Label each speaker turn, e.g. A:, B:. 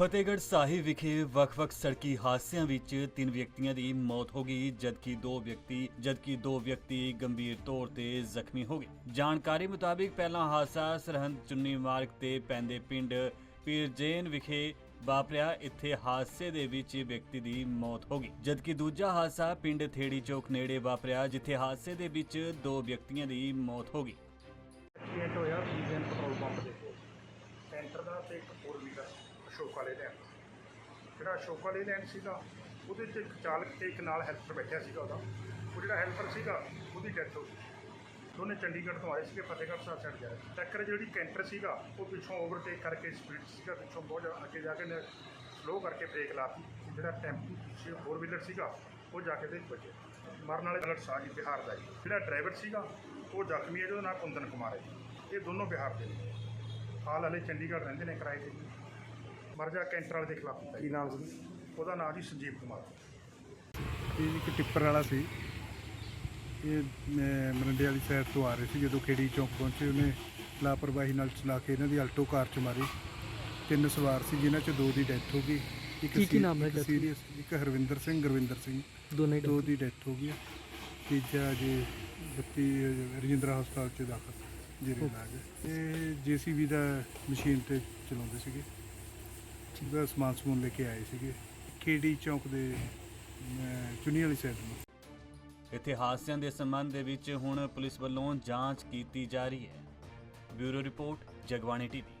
A: ਫਤਿਹਗੜ੍ਹ ਸਾਹਿਬ ਵਿਖੇ ਵੱਖ-ਵੱਖ ਸੜਕੀ ਹਾਦਸਿਆਂ ਵਿੱਚ ਤਿੰਨ ਵਿਅਕਤੀਆਂ ਦੀ ਮੌਤ ਹੋ ਗਈ, ਜਦਕਿ ਦੋ ਵਿਅਕਤੀ, ਜਦਕਿ ਦੋ ਵਿਅਕਤੀ ਗੰਭੀਰ ਤੌਰ ਤੇ ਜ਼ਖਮੀ ਹੋ ਗਏ। ਜਾਣਕਾਰੀ ਮੁਤਾਬਿਕ ਪਹਿਲਾ ਹਾਦਸਾ ਸਰਹੰਦ ਚੁੰਨੀ ਮਾਰਗ ਤੇ ਪੈਂਦੇ ਪਿੰਡ ਪੀਰਜੈਨ ਵਿਖੇ ਵਾਪਰਿਆ। ਇੱਥੇ ਹਾਦਸੇ ਦੇ ਵਿੱਚ ਵਿਅਕਤੀ ਦੀ ਮੌਤ ਹੋ ਗਈ, ਜਦਕਿ ਦੂਜਾ ਹਾਦਸਾ ਪਿੰਡ ਥੇੜੀ ਚੌਕ ਨੇੜੇ ਵਾਪਰਿਆ, ਜਿੱਥੇ ਹਾਦਸੇ ਦੇ ਵਿੱਚ ਦੋ ਵਿਅਕਤੀਆਂ ਦੀ ਮੌਤ ਹੋ ਗਈ।
B: ਐਕਸੀਡੈਂਟ ਹੋਇਆ ਪੀਜੀਐਨ ਪੈਟਰੋਲ ਪੰਪ ਦੇ ਕੋਲ। ਸੈਂਟਰ ਦਾ ਤੇ ਇੱਕ ਫੋਰ ਵੀਲਰ ਅਸ਼ੋਕ ਵਾਲੇ ਲੈਣ ਜਿਹੜਾ ਅਸ਼ੋਕ ਵਾਲੇ ਲੈਣ ਸੀਗਾ, ਉਹਦੇ 'ਚ ਇੱਕ ਚਾਲਕ ਤੇ ਇੱਕ ਨਾਲ ਹੈਲਪਰ ਬੈਠਿਆ ਸੀਗਾ ਉਹਦਾ। ਉਹ ਜਿਹੜਾ ਹੈਲਪਰ ਸੀਗਾ, ਉਹਦੀ ਡੈਥ ਹੋ ਗਈ। ਦੋਨੇ ਚੰਡੀਗੜ੍ਹ ਤੋਂ ਆਏ ਸੀਗੇ, ਫਤਿਹਗੜ੍ਹ ਸਾਹਿਬ ਛੱਡ ਜਾ ਰਹੇ ਟੱਕਰ ਜਿਹੜੀ ਕੈਂਟਰ ਸੀਗਾ, ਉਹ ਪਿੱਛੋਂ ਓਵਰਟੇਕ ਕਰਕੇ ਸਪੀਡ ਸੀਗਾ, ਪਿੱਛੋਂ ਬਹੁਤ ਜ਼ਿਆਦਾ ਅੱਗੇ ਜਾ ਕੇ ਨੇ ਸਲੋ ਕਰਕੇ ਬ੍ਰੇਕ ਲਾਤੀ। ਜਿਹੜਾ ਟੈਂਪੂ ਸੀ ਫੋਰ ਵੀਲਰ ਸੀਗਾ, ਉਹ ਜਾ ਕੇ ਦੇ ਬਚੇ ਮਰਨ ਵਾਲੇ ਅਲਰਟ ਸਾਹ ਜੀ ਬਿਹਾਰ ਦਾ ਜੀ। ਜਿਹੜਾ ਡਰਾਈਵਰ ਸੀਗਾ, ਉਹ ਜ਼ਖਮੀ ਹੈ ਜਿਹਦਾ ਨਾਮ ਕੁੰਦਨ ਕੁਮਾਰ ਹੈ ਇਹ ਦੋਨੋਂ ਬਿਹਾਰ ਦੇ ਨੇ। ਹਾਲ ਹਲੇ ਚੰਡੀਗੜ੍ਹ ਰਹਿੰਦੇ ਨੇ ਕਿਰਾਏ ਤੇ। ਮਰਜਾ ਕੈਂਟਰ ਵਾਲੇ ਦੇ ਖਿਲਾਫ ਕੀਤਾ ਜੀ।
C: ਕੀ ਨਾਮ ਸੀ?
B: ਉਹਦਾ ਨਾਮ ਜੀ ਸੰਜੀਵ ਕੁਮਾਰ।
C: ਇਹ ਇੱਕ ਟਿੱਪਰ ਵਾਲਾ ਸੀ। ਇਹ ਅਹ, ਮਰਿੰਡੇ ਵਾਲੀ ਸਾਈਡ ਤੋਂ ਆ ਰਹੇ ਸੀ ਜਦੋਂ ਖੇੜੀ ਚੌਂਕ ਪਹੁੰਚੇ ਉਹਨੇ ਲਾਪਰਵਾਹੀ ਨਾਲ ਚਲਾ ਕੇ ਇਹਨਾਂ ਦੀ ਆਲਟੋ ਕਾਰ ਚ ਮਾਰੀ। ਤਿੰਨ ਸਵਾਰ ਸੀ ਜਿਨ੍ਹਾਂ ਚ ਦੋ ਦੀ ਡੈਥ ਹੋ ਗਈ। ਇੱਕ
D: ਕੀ- ਕੀ ਨਾਮ ਹੈ death ਦੀ?
C: ਸੀਰੀਅਸ ਇੱਕ ਹਰਵਿੰਦਰ ਸਿੰਘ ਗੁਰਵਿੰਦਰ ਸਿੰਘ।
D: ਦੋਨੇ ਹੀ
C: ਦੋ ਦੀ ਡੈਥ ਹੋ ਗਈ। ਹੈ। ਤੀਜਾ ਜੀ ਬੱਤੀ ਰਜਿੰਦਰਾ ਹਸਪਤਾਲ ਚ ਦਾਖਲ ਜਿਹੜੇ ਇਲਾਜ ਇਹ ਜੀਸੀਬੀ ਦਾ ਮਸ਼ੀਨ ਤੇ ਚਲਾਉਂਦੇ ਸੀਗੇ। ਉਹਦਾ ਸਮਾਨ ਸਮੂਨ ਲੈ ਕੇ ਆਏ ਸੀਗੇ। ਖੇੜੀ ਚੌਂਕ ਦੇ ਅਹ, ਚੁੰਨੀ ਵਾਲੀ ਸਾਈਡ ਨੂੰ।
A: ਇੱਥੇ ਹਾਦਸਿਆਂ ਦੇ ਸੰਬੰਧ ਦੇ ਵਿੱਚ ਹੁਣ ਪੁਲਿਸ ਵੱਲੋਂ ਜਾਂਚ ਕੀਤੀ ਜਾ ਰਹੀ ਹੈ। Bureau report Jagbani TV.